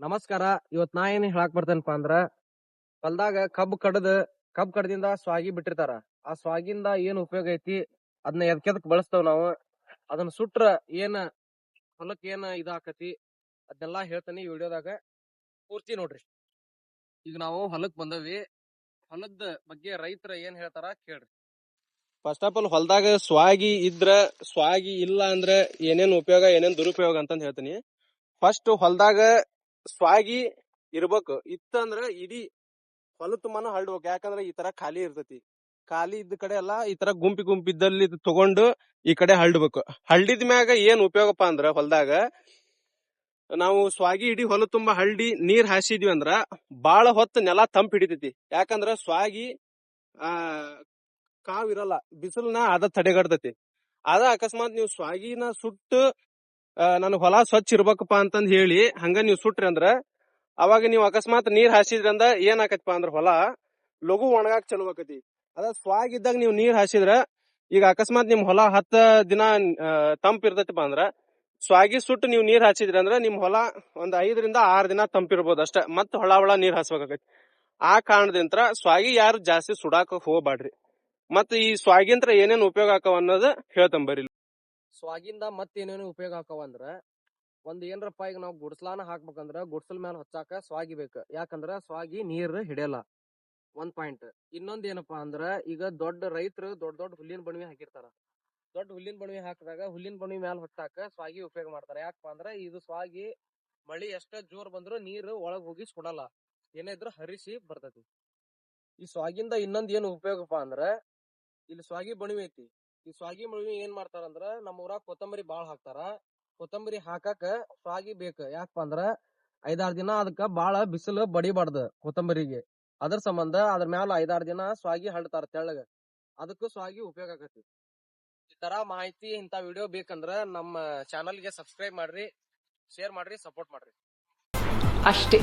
ನಮಸ್ಕಾರ. ಇವತ್ ನಾ ಏನ್ ಹೇಳಾಕ್ ಬರ್ತೇನಪ್ಪ ಅಂದ್ರ, ಹೊಲ್ದಾಗ ಕಬ್ಬು ಕಡದ್, ಕಬ್ಬು ಕಡದಿಂದ ಸ್ವಾಗಿ ಬಿಟ್ಟಿರ್ತಾರ. ಆ ಸ್ವಾಗಿಂದ ಏನ್ ಉಪಯೋಗ ಐತಿ ಅದನ್ನ ಎದಕ್ ಬಳಸ್ತಾವ್ ನಾವು. ಅದನ್ನ ಸುಟ್ರ ಏನ್, ಹೊಲಕ್ ಏನ್ ಇದಾಕತಿ ಅದನ್ನೆಲ್ಲಾ ಹೇಳ್ತಾನೆ ಈ ವಿಡಿಯೋದಾಗ. ಪೂರ್ತಿ ನೋಡ್ರಿ. ಈಗ ನಾವು ಹೊಲಕ್ ಬಂದವಿ. ಹೊಲದ ಬಗ್ಗೆ ರೈತರ ಏನ್ ಹೇಳ್ತಾರ ಕೇಳ್ರಿ. ಫಸ್ಟ್ ಆಫ್ ಆಲ್ ಹೊಲ್ದಾಗ ಸ್ವಾಗಿ ಇದ್ರ, ಸ್ವಾಗಿ ಇಲ್ಲ ಅಂದ್ರೆ ಏನೇನ್ ಉಪಯೋಗ, ಏನೇನ್ ದುರುಪಯೋಗ ಅಂತಂದ್ ಹೇಳ್ತೀನಿ. ಫಸ್ಟ್ ಹೊಲದಾಗ ಸ್ವಾಗಿ ಇರ್ಬೇಕು. ಇತ್ತಂದ್ರ ಇಡೀ ಹೊಲ ತುಂಬಾನು ಹರಡ್ಬೇಕು. ಯಾಕಂದ್ರ ಈ ತರ ಖಾಲಿ ಇರ್ತೈತಿ. ಖಾಲಿ ಇದ್ದ ಕಡೆ ಎಲ್ಲಾ ಈ ತರ ಗುಂಪಿ ಗುಂಪಿದ್ದಲ್ಲಿ ತಗೊಂಡು ಈ ಕಡೆ ಹರಡ್ಬೇಕು. ಹಳ್ಳಿದ ಮ್ಯಾಗ ಏನ್ ಉಪಯೋಗಪ್ಪ ಅಂದ್ರ ಹೊಲದಾಗ ನಾವು ಸ್ವಾಗಿ ಇಡೀ ಹೊಲ ತುಂಬಾ ಹಳ್ಳಿ ನೀರ್ ಹಾಸಿದ್ವಿ ಅಂದ್ರ ಬಾಳ ಹೊತ್ತ ನೆಲ ತಂಪ್ ಹಿಡಿತೈತಿ. ಯಾಕಂದ್ರ ಸ್ವಾಗಿ, ಆ, ಕಾವ್ ಇರಲ್ಲ ಬಿಸಿಲನ್ನ ಅದ ತಡೆಗಡ್ತೈತಿ ಅದ ಅಕಸ್ಮಾತ್ ನೀವು ಸ್ವಾಗಿನ ಸುಟ್ಟು ನನ್ ಹೊಲ ಸ್ವಚ್ಛ ಇರ್ಬೇಕಪ್ಪ ಅಂತಂದ್ ಹೇಳಿ ಹಂಗ ನೀವು ಸುಟ್ರಿ ಅಂದ್ರ, ಅವಾಗ ನೀವು ಅಕಸ್ಮಾತ್ ನೀರ್ ಹಾಸಿದ್ರಿ ಅಂದ್ರ ಏನ್ ಆಕತ್ಪ ಅಂದ್ರ ಹೊಲ ಲಘು ಒಣಗಾಕ್ ಚಲೋ ಆಕತಿ. ಅದ ಸ್ವಾಗ ಇದ್ದಾಗ ನೀವು ನೀರ್ ಹಾಸಿದ್ರ, ಈಗ ಅಕಸ್ಮಾತ್ ನಿಮ್ ಹೊಲ ಹತ್ತ ದಿನ ತಂಪ್ ಇರ್ತೈತಿಪ್ಪ ಅಂದ್ರ, ಸ್ವಾಗಿ ಸುಟ್ಟು ನೀವು ನೀರ್ ಹಾಸಿದ್ರಿ ಅಂದ್ರ ನಿಮ್ ಹೊಲ ಒಂದ್ ಐದರಿಂದ ಆರ್ ದಿನ ತಂಪಿರ್ಬೋದು ಅಷ್ಟ ಮತ್ ಹೊಳ ಹೊಳ ನೀರ್ ಹಾಸ್ಬೇಕಾಗತಿ. ಆ ಕಾರಣದಿಂತ್ರ ಸ್ವಾಗಿ ಯಾರು ಜಾಸ್ತಿ ಸುಡಾಕ ಹೋಗ್ಬಾಡ್ರಿ ಮತ್ತ ಈ ಸ್ವಾಗಿಂತ್ರ ಏನೇನು ಉಪಯೋಗ ಆಕವ ಅನ್ನೋದು ಹೇಳ್ತಂಬರಿ ಸ್ವಾಗಿಂದ ಮತ್ ಏನೇನು ಉಪಯೋಗ ಹಾಕವ ಅಂದ್ರ, ಒಂದ್ ಏನ್ರಪ್ಪ ಈಗ ನಾವು ಗುಡ್ಸ್ಲಾನ ಹಾಕ್ಬೇಕಂದ್ರ ಗುಡ್ಸಲ್ ಮ್ಯಾಲ ಹಚ್ಚಾಕ ಸ್ವಾಗಿ ಬೇಕ. ಯಾಕಂದ್ರ ಸ್ವಾಗಿ ನೀರ್ ಹಿಡಿಯಲ್ಲ. ಒಂದ್ ಪಾಯಿಂಟ್. ಇನ್ನೊಂದ್ ಏನಪ್ಪಾ ಅಂದ್ರ, ಈಗ ದೊಡ್ಡ ರೈತರು ದೊಡ್ಡ ದೊಡ್ಡ ಹುಲ್ಲಿನ ಬಣವಿ ಹಾಕಿರ್ತಾರ. ದೊಡ್ಡ ಹುಲ್ಲಿನ ಬಣವಿ ಹಾಕಿದಾಗ ಹುಲ್ಲಿನ ಬಣವಿ ಮ್ಯಾಲ ಹೊಚ್ಚಾಕ ಸ್ವಾಗಿ ಉಪಯೋಗ ಮಾಡ್ತಾರ. ಯಾಕಪ್ಪ ಅಂದ್ರ, ಇದು ಸ್ವಾಗಿ ಮಳಿ ಎಷ್ಟ ಜೋರ್ ಬಂದ್ರು ನೀರು ಒಳಗ್ ಹೋಗಿ ಸುಡಲ್ಲ. ಏನೇ ಇದ್ರು ಹರಿಸಿ ಬರ್ತೈತಿ. ಈ ಸ್ವಾಗಿಂದ ಇನ್ನೊಂದ್ ಏನ್ ಉಪಯೋಗಪ್ಪ ಅಂದ್ರ, ಇಲ್ಲಿ ಸ್ವಾಗಿ ಬಣವಿ ಐತಿ. ಈ ಸ್ವಾಗಿ ಮಳಿಗೆ ಏನ್ ಮಾಡ್ತಾರ ಅಂದ್ರ ನಮ್ಮ ಊರಾಗ ಕೊತ್ತಂಬರಿ ಬಾಳ್ ಹಾಕ್ತಾರ. ಕೊತ್ತಂಬರಿ ಹಾಕಾಕ ಸ್ವಾಗಿ ಬೇಕ. ಯಾಕಪ್ಪ ಅಂದ್ರ ಐದಾರ್ ದಿನ ಅದಕ್ಕ ಬಾಳ ಬಿಸಿಲು ಬಡಿಬಾರ್ದ ಕೊತ್ತಂಬರಿಗೆ. ಅದ್ರ ಸಂಬಂಧ ಅದ್ರ ಮ್ಯಾಲ ಐದಾರ್ ದಿನ ಸ್ವಾಗಿ ಹರಡ್ತಾರ ತೆಳ್ಳಗ. ಅದಕ್ಕೂ ಸ್ವಾಗಿ ಉಪಯೋಗ ಆಕತಿ ಈ ತರ ಮಾಹಿತಿ ಇಂತ ವಿಡಿಯೋ ಬೇಕಂದ್ರ ನಮ್ಮ ಚಾನಲ್ಗೆ ಸಬ್ಸ್ಕ್ರೈಬ್ ಮಾಡ್ರಿ ಶೇರ್ ಮಾಡ್ರಿ ಸಪೋರ್ಟ್ ಮಾಡ್ರಿ. ಅಷ್ಟೇ.